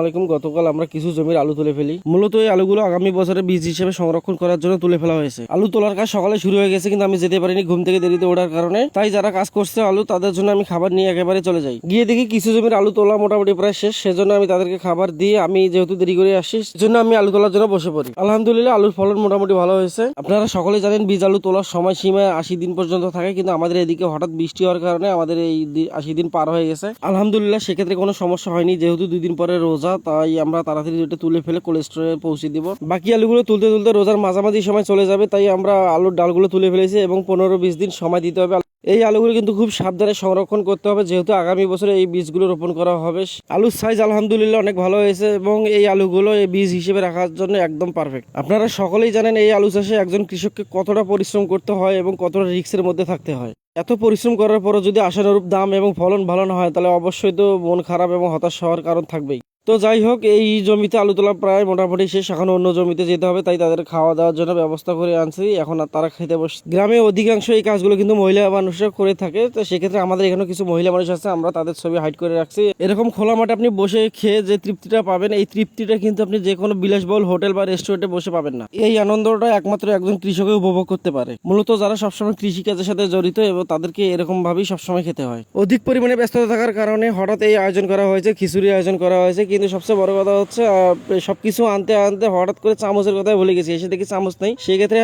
আলাইকুম, গতকাল আমরা কিছু জমির আলু তুলে ফেলি। মূলত এই আলুগুলো আগামী বছরে বীজ হিসেবে সংরক্ষণ করার জন্য তুলে ফেলা হয়েছে। আলু তোলার কাজ সকালে শুরু হয়ে গেছে, কিন্তু আমি যেতে পারিনি ঘুম থেকে দেরিতে ওঠার কারণে। তাই যারা কাজ করছে আলু, তাদের জন্য আমি খাবার নিয়ে একেবারে চলে যাই। গিয়ে দেখি কিছু জমির আলু তোলা মোটামুটি প্রায় শেষ, সেজন্য আমি তাদেরকে খাবার দিয়ে আমি যেহেতু দেরি করে আসি সেজন্য আমি আলু তোলার জন্য বসে পড়ি। আলহামদুলিল্লাহ, আলুর ফলন মোটামুটি ভালো হয়েছে। আপনারা সকলে জানেন বীজ আলু তোলার সময় সীমা আশি দিন পর্যন্ত থাকে, কিন্তু আমাদের এদিকে হঠাৎ বৃষ্টি হওয়ার কারণে আমাদের এই আশি দিন পার হয়ে গেছে। আলহামদুলিল্লাহ, সেক্ষেত্রে কোনো সমস্যা হয়নি, যেহেতু দুই দিন পরে রোজা। তাই আমরা তাড়াতাড়ি ওটা তুলে ফেলে কোল্ড স্টোরে পৌঁছে দিব। বাকি আলুগুলো তুলতে তুলতে রোজার মাঝামাঝি সময় চলে যাবে, তাই আমরা আলুর ডালগুলো তুলে ফেলেছি এবং পনেরো বিশ দিন সময় দিতে হবে। এই আলুগুলো কিন্তু খুব সাবধানে সংরক্ষণ করতে হবে, যেহেতু আগামী বছরে এই বীজগুলো রোপণ করা হবে। আলুর সাইজ আলহামদুলিল্লাহ অনেক ভালো হয়েছে এবং এই আলুগুলো এই বীজ হিসেবে রাখার জন্য একদম পারফেক্ট আপনারা সকলেই জানেন এই আলু চাষে একজন কৃষককে কতটা পরিশ্রম করতে হয় এবং কতটা রিস্কের মধ্যে থাকতে হয়। এত পরিশ্রম করার পরও যদি আশানুরূপ দাম এবং ফলন ভালো না হয়, তাহলে অবশ্যই তো মন খারাপ এবং হতাশ হওয়ার কারণ থাকবেই। তো যাই হোক, এই জমিতে আলু তোলা প্রায় মোটামুটি শেষ। এখন অন্য জমিতে যেতে হবে, তাই তাদের খাওয়া দাওয়ার জন্য ব্যবস্থা করে আনছি। এখন আর তারা খেতে বস, গ্রামে অধিকাংশ এই কাজগুলো কিন্তু মহিলা মানুষরা করে থাকে। তো সেক্ষেত্রে আমাদের এখানে কিছু মহিলা মানুষ আছে, আমরা তাদের ছবি হাইড করে রাখছি। এরকম খোলা মাঠে আপনি বসে খেয়ে যে তৃপ্তিটা পাবেন, এই তৃপ্তিটা কিন্তু আপনি যে কোনো বিলাসবহুল হোটেল বা রেস্টুরেন্টে বসে পাবেন না। এই আনন্দটা একমাত্র একজন কৃষকে উপভোগ করতে পারে। মূলত যারা সবসময় কৃষিকাজের সাথে জড়িত এবং তাদেরকে এরকম ভাবেই সবসময় খেতে হয়। অধিক পরিমাণে ব্যস্ততা থাকার কারণে হঠাৎ এই আয়োজন করা হয়েছে খিচুড়ি আয়োজন করা হয়েছে কিন্তু সবচেয়ে বড় কথা হচ্ছে আহ, সবকিছু আনতে আনতে হঠাৎ করে চামচের কথা ভুলে গেছি। এসে দেখি চামচ নেই। সেক্ষেত্রে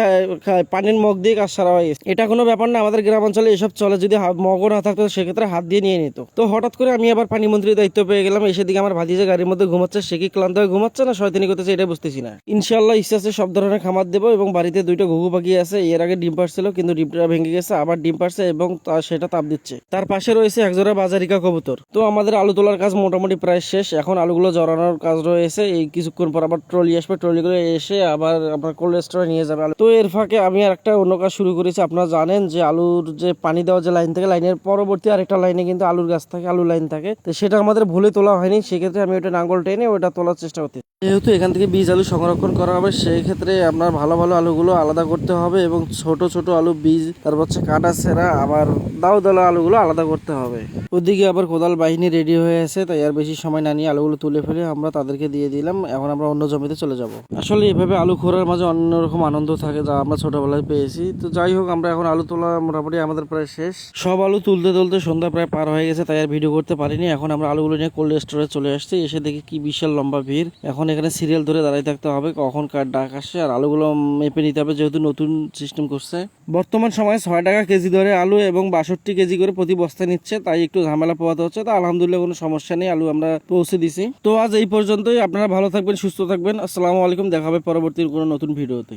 পানির মগ দিয়ে কাজ সারা হয়ে এটা কোনো ব্যাপার না আমাদের গ্রাম অঞ্চলে এসব চলে। যদি মগও না থাকতো সেক্ষেত্রে হাত দিয়ে নিয়ে নিত। তো হঠাৎ করে আমি আবার পানি মন্ত্রীর দায়িত্ব পেয়ে গেলাম। এসে দিকে আমার ভাতিজা গাড়ির মধ্যে ঘুমাচ্ছে। সে কি ক্লান্ত হয়ে ঘুমাচ্ছে না শয়তানি করতেছে এটা বুঝতেছি না। ইনশাল্লাহ ইচ্ছা আছে সব ধরনের খামার দেবো এবং বাড়িতে দুইটা ঘুঘু পাখি আছে। এর আগে ডিম পারছিল কিন্তু ডিমটা ভেঙে গেছে। আবার ডিম পারছে এবং সেটা তাপ দিচ্ছে। তার পাশে রয়েছে একজোড়া বাজারিকা কবুতর। তো আমাদের আলু তোলার কাজ মোটামুটি প্রায় শেষ। এখন আলুগুলো জড়ানোর কাজ রয়েছে। এই কিছুক্ষণ পর আবার ট্রলি আসবে, ট্রলিগুলো এসে আবার আপনার কোল্ড স্টোরে নিয়ে যাবে। তো এর ফাঁকে আমি আর একটা অন্য কাজ শুরু করেছি। আপনারা জানেন যে আলুর যে পানি দেওয়া যে লাইন থাকে লাইনের পরবর্তী আরেকটা লাইনে কিন্তু আলুর গাছ থাকে, আলু লাইন থাকে। তো সেটা আমাদের ভুলে তোলা হয়নি। সেক্ষেত্রে আমি ওটা নাঙ্গল টেনে ওটা তোলার চেষ্টা করতে যেহেতু এখান থেকে বীজ আলু সংরক্ষণ করা হবে সেই ক্ষেত্রে আপনার ভালো ভালো আলুগুলো আলাদা করতে হবে এবং ছোট ছোট আলু বীজ, তারপর হচ্ছে কাটা সেরা, আবার দাও দালা আলুগুলো আলাদা করতে হবে। ওদিকে আবার কোদাল বাহিনী রেডি হয়ে আছে, তাই আর বেশি সময় না নিয়ে আলুগুলো তুলে ফেলে আমরা তাদেরকে দিয়ে দিলাম, এখন আমরা অন্য জমিতে চলে যাব। আসলে এভাবে আলু খোরার মাঝে অন্যরকম আনন্দ থাকে যা আমরা ছোটবেলায় পেয়েছি। তো যাই হোক, আমরা এখন আলু তোলা মোটামুটি আমাদের প্রায় শেষ। সব আলু তুলতে তুলতে সন্ধ্যা প্রায় পার হয়ে গেছে, তাই আর ভিডিও করতে পারিনি। এখন আমরা আলুগুলো নিয়ে কোল্ড স্টোরে চলে আসছি, এসে দেখি কি বিশাল লম্বা ভিড়। এখন এখানে সিরিয়াল ধরে দাঁড়িয়ে থাকতে হবে, কখন কার ডাক আসে আর আলুগুলো মেপে নিতে হবে যেহেতু নতুন সিস্টেম করছে। বর্তমান সময়ে ছয় টাকা কেজি ধরে আলু এবং বাষট্টি কেজি করে প্রতি বস্তা নিচ্ছে, তাই একটু ঝামেলা পোয়াতে হচ্ছে। তো আলহামদুলিল্লাহ কোনো সমস্যা নেই, আলু আমরা পৌঁছে দিছি। তো আজ এই পর্যন্তই, আপনারা ভালো থাকবেন, সুস্থ থাকবেন। আসসালামু আলাইকুম, দেখা হবে পরবর্তী কোনো নতুন ভিডিওতে।